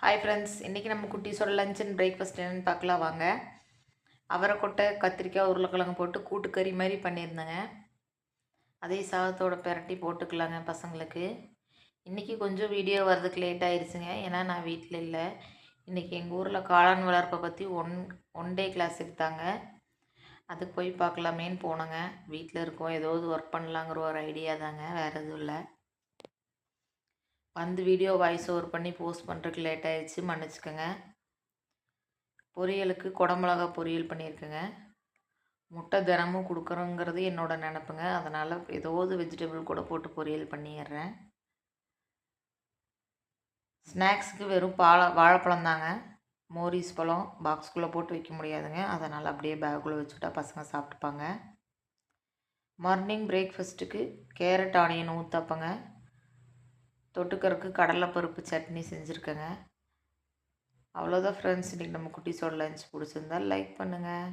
Hi friends இன்றைக்கி நம்ம குட்டீஸோட lunch and breakfast என்னென்னு பார்க்கலாம் வாங்க. அவரைக்கொட்டை கத்திரிக்காய் உருளைக்கிழங்கு போட்டு கூட்டுக்கறி மாதிரி பண்ணியிருந்தேங்க. அதே சாதத்தோட பிரட்டி போட்டுக்கலாங்க பசங்களுக்கு. இன்றைக்கி கொஞ்சம் வீடியோ வர்றதுக்கு லேட் ஆயிடுச்சுங்க ஏன்னா நான் வீட்டில் இல்லை. இன்றைக்கி எங்கள் ஊரில் காளான் வளர்ப்பை பற்றி ஒன் ஒன் டே கிளாஸ் எடுத்தாங்க. அதுக்கு போய் பார்க்கலாமேன்னு போனோங்க. வீட்டில் இருக்கோம். ஏதாவது ஒர்க் பண்ணலாங்கிற ஒரு ஐடியா தாங்க. வேறு எதுவும் இல்லை. வந்து வீடியோ வாய்ஸ் ஓவர் பண்ணி போஸ்ட் பண்ணுறதுக்கு லேட் ஆகிடுச்சு மன்னிச்சுக்கோங்க. பொரியலுக்கு குடமிளகா பொரியல் பண்ணியிருக்கேங்க. முட்டை தினமும் கொடுக்குறோங்கிறது என்னோடய நினப்புங்க. அதனால் ஏதாவது வெஜிடபிள் கூட போட்டு பொரியல் பண்ணிடுறேன். ஸ்நாக்ஸுக்கு வெறும் பால வாழைப்பழம் தாங்க. மோரிஸ் பழம் பாக்ஸ்குள்ளே போட்டு வைக்க முடியாதுங்க. அதனால் அப்படியே பேக்குள்ளே வச்சுட்டா பசங்க சாப்பிட்டுப்பாங்க. மார்னிங் பிரேக்ஃபஸ்ட்டுக்கு கேரட் ஆனியன் ஊற்றப்பங்க தொட்டுக்கறக்கு கடலைப்பருப்பு சட்னி செஞ்சுருக்கேங்க. அவ்வளோதான் ஃப்ரெண்ட்ஸ் இன்றைக்கி நம்ம குட்டி சோட லஞ்ச் பிடிச்சிருந்தா லைக் பண்ணுங்கள்